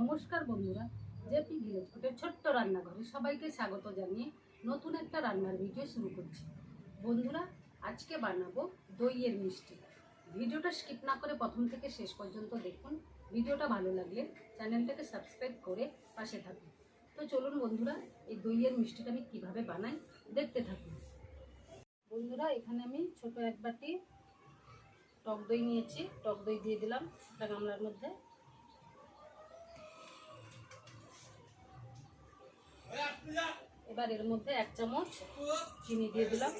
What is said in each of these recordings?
নমস্কার বন্ধুরা, JP village ফুটের ছোট্ট রান্নাঘরে সবাইকে স্বাগত জানিয়ে নতুন একটা রান্নার ভিডিও শুরু করছি। বন্ধুরা, আজকে বানাবো দইয়ের মিষ্টি। ভিডিওটা স্কিপ না করে প্রথম থেকে শেষ পর্যন্ত দেখুন। ভিডিওটা ভালো লাগলে চ্যানেলটাকে সাবস্ক্রাইব করে পাশে থাকুন। তো চলুন বন্ধুরা, এই দইয়ের মিষ্টিটা আমি কীভাবে বানাই দেখতে থাকুন। বন্ধুরা, এখানে আমি ছোট এক বাটি টক দই নিয়েছি। টক দই দিয়ে দিলাম একটা গামলার মধ্যে। এবার এর মধ্যে এক চামচ চিনি দিয়ে দিলাম।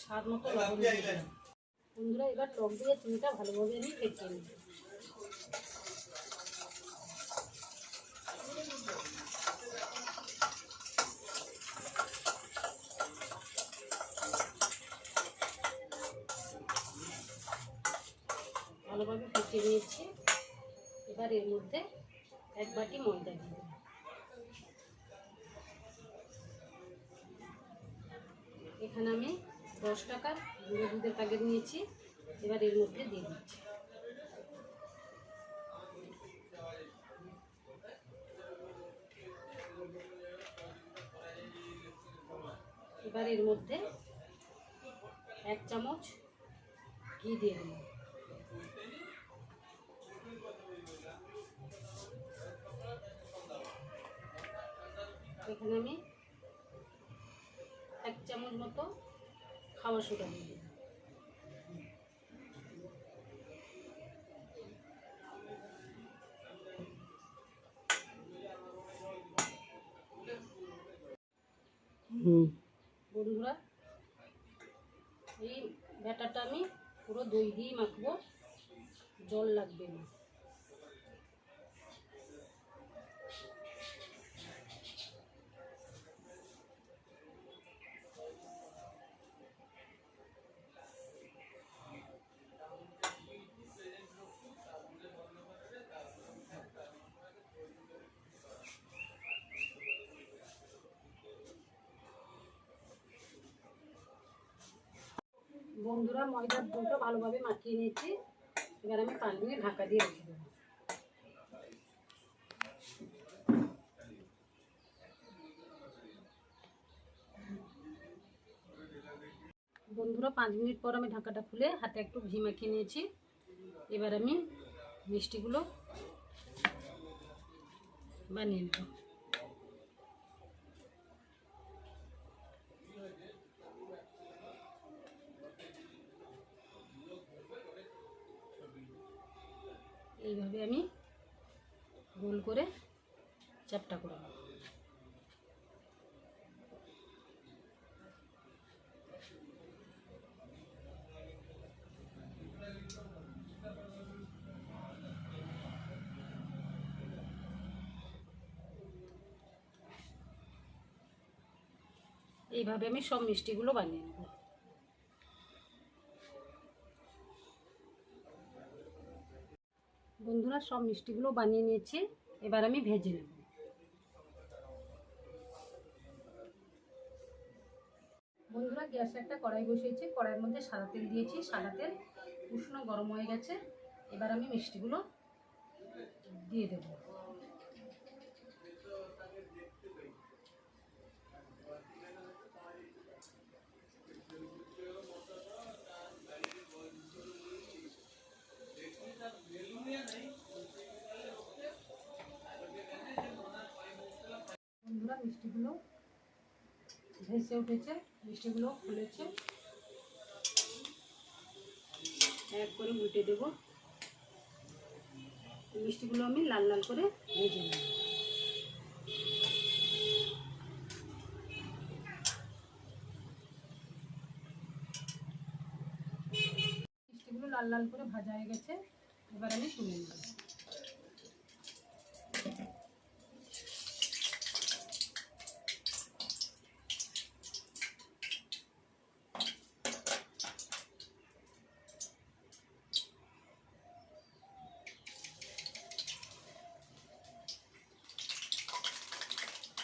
স্বাদ মতো লবণ দিয়ে দিলাম। বন্ধুরা, এবার টক দিয়ে চিনিটা ভালোভাবে আমি ফেটিয়ে নিই ভালোভাবে ফেটিয়ে নিয়েছি। এবার এর মধ্যে এক বাটি ময়দা দিয়ে এখানে আমি দশ টাকার গুঁড়ো দুধের প্যাকেট নিয়েছি, এবার এর মধ্যে দিয়ে দিচ্ছি। এবার এর মধ্যে এক চামচ ঘি দিয়ে দিলাম এখানে আমি এক চামচ মতো খাওয়া সোডা দিয়ে বন্ধুরা এই ব্যাটারটা আমি পুরো দই দিয়ে মাখবো জল লাগবে না। বন্ধুরা ময়দার দুটো ভালোভাবে মাখিয়ে নিয়েছি। এবার আমি পাঁচ মিনিট ঢাকা দিয়ে রেখে দেবো। বন্ধুরা, পাঁচ মিনিট পর আমি ঢাকাটা খুলে হাতে একটু ঘি মাখিয়ে নিয়েছি। এবার আমি মিষ্টিগুলো বানিয়ে নেব এইভাবে আমি গোল করে চ্যাপটা করে নেব এইভাবে আমি সব মিষ্টিগুলো বানিয়ে নেব। বন্ধুরা সব মিষ্টিগুলো বানিয়ে নিয়েছি। এবার আমি ভেজে নেব। বন্ধুরা, গ্যাসে একটা কড়াই বসিয়েছি। কড়াইয়ের মধ্যে সাদা তেল দিয়েছি। সাদা তেল উষ্ণ গরম হয়ে গেছে। এবার আমি মিষ্টিগুলো দিয়ে দেব। মিষ্টিগুলো ভেসে উঠেছে, মিষ্টিগুলো ফুলেছে। এক করে উল্টে দেবো। মিষ্টিগুলো আমি লাল লাল করে ভেজে নেব। মিষ্টিগুলো লাল লাল করে ভাজা হয়ে গেছে, এবার আমি তুলে নেব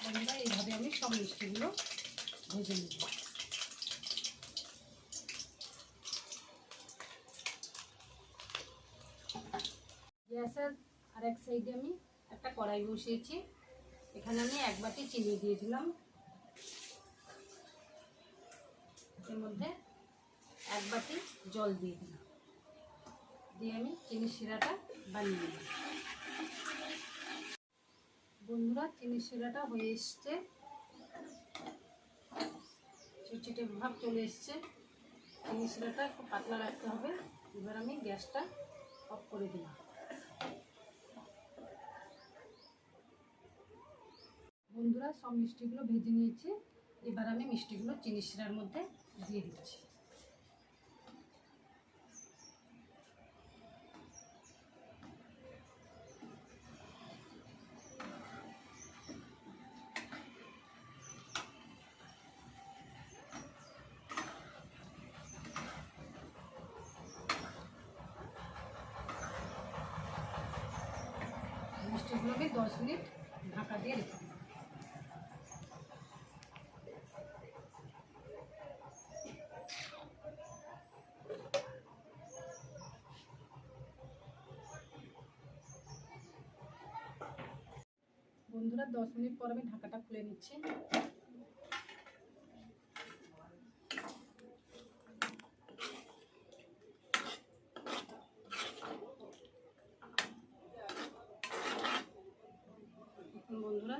বন্ধুরা এইভাবে আমি মিষ্টিগুলো ভেজে নেব। গ্যাসের আরেক সাইডে আমি একটা কড়াই বসিয়েছি। এখানে আমি এক বাটি চিনি দিয়ে দিলাম। এর মধ্যে এক বাটি জল দিয়ে দিলাম। দিয়ে আমি চিনি শিরাটা বানিয়ে নিলাম। বন্ধুরা চিনি শিরাটা হয়ে এসছে। চিটচিটে ভাব চলে এসছে। চিনি শিরাটা একটু পাতলা রাখতে হবে। এবার আমি গ্যাসটা অফ করে দিলাম। বন্ধুরা, সব মিষ্টিগুলো ভেজে নিয়েছি। এবার আমি মিষ্টিগুলো চিনি শিরার মধ্যে দিয়ে দিচ্ছি। আমি দশ মিনিট ঢাকা দিয়ে রেখে দিই বন্ধুরা, দশ মিনিট পর আমি ঢাকাটা খুলে নিচ্ছি। এখন বন্ধুরা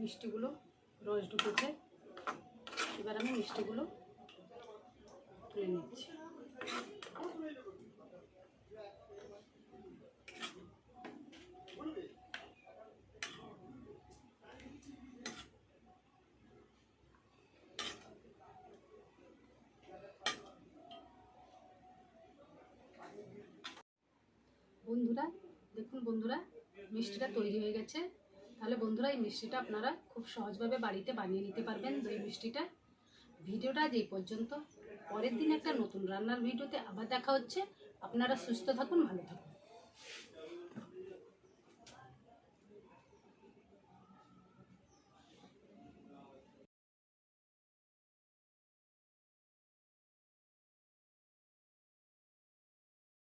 মিষ্টিগুলো রস ঢুকেছে। এবার আমি মিষ্টিগুলো তুলে নিচ্ছি। বন্ধুরা দেখুন বন্ধুরা মিষ্টিটা তৈরি হয়ে গেছে। তাহলে বন্ধুরা, এই মিষ্টিটা আপনারা খুব সহজভাবে বাড়িতে বানিয়ে নিতে পারবেন দই মিষ্টিটা। ভিডিওটা আজ এই পর্যন্ত। পরের দিন একটা নতুন রান্নার ভিডিওতে আবার দেখা হচ্ছে। আপনারা সুস্থ থাকুন, ভালো থাকুন।